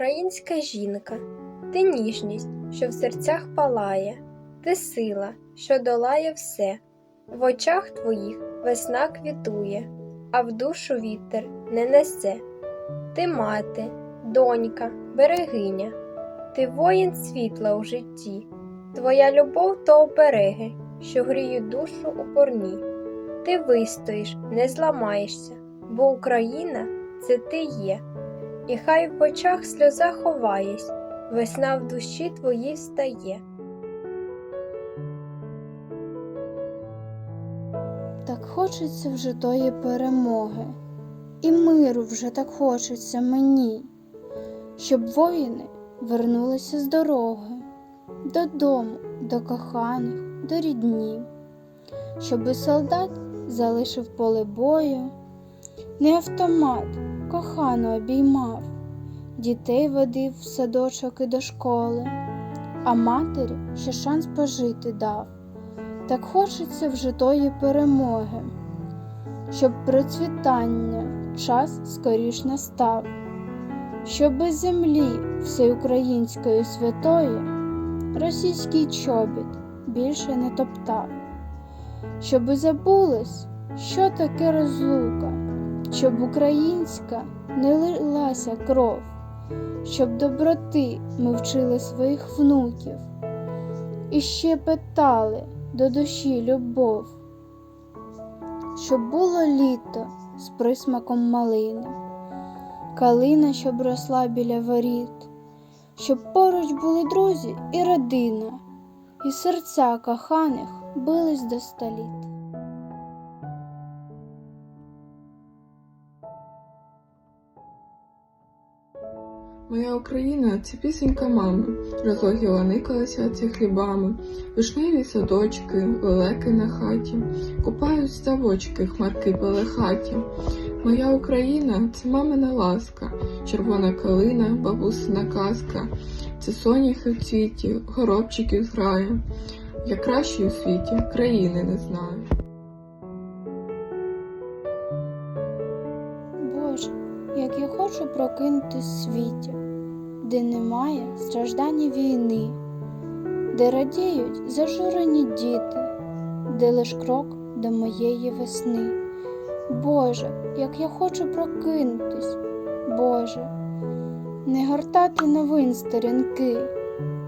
Українська жінка, ти ніжність, що в серцях палає, ти сила, що долає все, в очах твоїх весна квітує, а в душу вітер не несе. Ти мати, донька, берегиня, ти воїн світла у житті, твоя любов то обереги, що гріють душу у порні. Ти вистоїш, не зламаєшся, бо Україна це ти є. І хай в очах сльоза ховаєсь, весна в душі твоїй встає. Так хочеться вже тої перемоги, і миру вже так хочеться мені, щоб воїни вернулися з дороги, додому, до коханих, до рідні, щоби солдат залишив поле бою, не автомат кохану обіймав, дітей водив в садочок і до школи, а матері ще шанс пожити дав. Так хочеться вже тої перемоги, щоб процвітання час скоріш настав, щоб щоби землі всеукраїнської святої російський чобіт більше не топтав, щоби забулось, що таке розлука, щоб українська не лилася кров, щоб доброти ми вчили своїх внуків і ще питали до душі любов, щоб було літо з присмаком малини, калина, щоб росла біля воріт, щоб поруч були друзі і родина, і серця коханих бились до століт. Моя Україна це пісенька мами, розлогі ланикалися ці хлібами, вишневі садочки, лелеки на хаті, купають ставочки, хмарки хаті. Моя Україна це мамина ласка, червона калина, бабусина казка, це соняхи в цвіті, горобчики зграє. Я кращої у світі країни не знаю. Хочу прокинутись в світі, де немає страждання війни, де радіють зажурені діти, де лиш крок до моєї весни. Боже, як я хочу прокинутись, Боже, не гортати новин сторінки,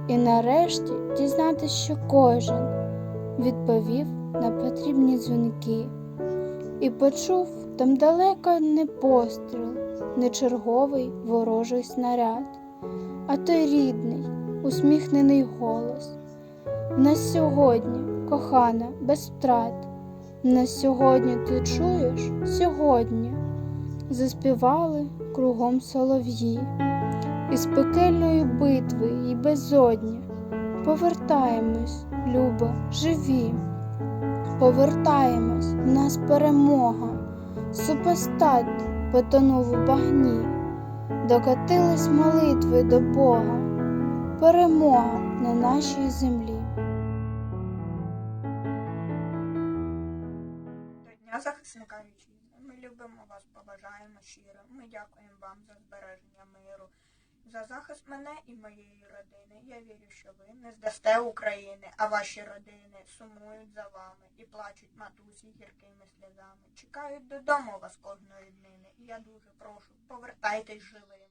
і нарешті дізнатись, що кожен відповів на потрібні дзвінки і почув там далеко не постріл, не черговий ворожий снаряд, а той рідний, усміхнений голос. В нас сьогодні, кохана, без втрат. В нас сьогодні ти чуєш сьогодні. Заспівали кругом солов'ї, із пекельної битви й безодні. Повертаємось, Люба, живі. Повертаємось, в нас перемога, супостат потонув у багні, докатились молитви до Бога, перемога на нашій землі. До Дня захисника вітчизни. Ми любимо вас, побажаємо щиро. Ми дякуємо вам за збереження миру, за захист мене і моєї родини. Я вірю, що ви не здасте України, а ваші родини сумують за вами і плачуть матусі гіркими сльозами. Чекають додому вас кожної днини. І я дуже прошу, повертайтесь живими.